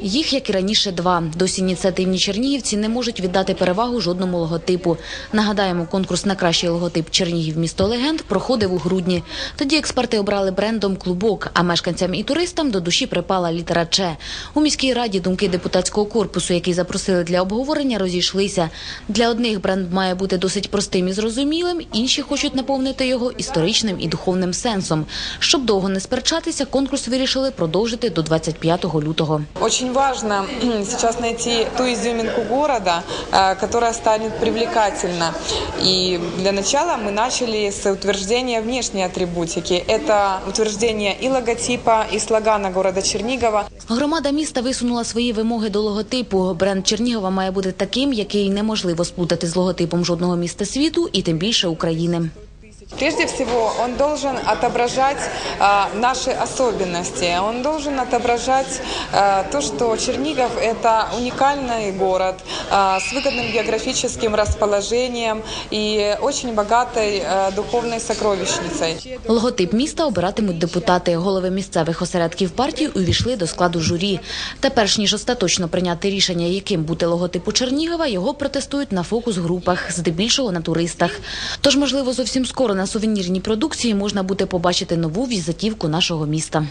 Їх, як і раніше, два. Досі ініціативні чернігівці не можуть віддати перевагу жодному логотипу. Нагадаємо, конкурс на кращий логотип Чернігів місто легенд проходив у грудні. Тоді експерти обрали брендом клубок, а мешканцям і туристам до душі припала літера Ч. У міській раді думки депутатського корпусу, який запросили для обговорення, розійшлися. Для одних бренд має бути досить простим і зрозумілим, інші хочуть наповнити його історичним і духовним сенсом. Щоб довго не сперечатися, конкурс вирішили продовжити до 25 лютого. Очень важно сейчас найти ту изюминку города, э, которая станет привлекательна. И для начала мы начали с утверждения внешней атрибутики. Это утверждение и логотипа, и слогана города Чернигова. Громада міста висунула свої вимоги до логотипу. Бренд Чернігова має бути таким, який неможливо сплутати з логотипом жодного міста світу і тим більше України. Прежде всего, он должен отображать э, наши особенности. Он должен отображать э, то, что Чернигов – это уникальный город э, с выгодным географическим расположением и очень богатой э, духовной сокровищницей. Логотип міста обиратимуть депутати. Голови місцевих осередків партії увійшли до складу журі. Та перш ніж остаточно прийняти рішення, яким бути логотипу Чернігова, його протестують на фокус-групах, здебільшого на туристах. Тож, можливо, зовсім скоро на сувенірній продукції можна буде побачити нову візитівку нашого міста.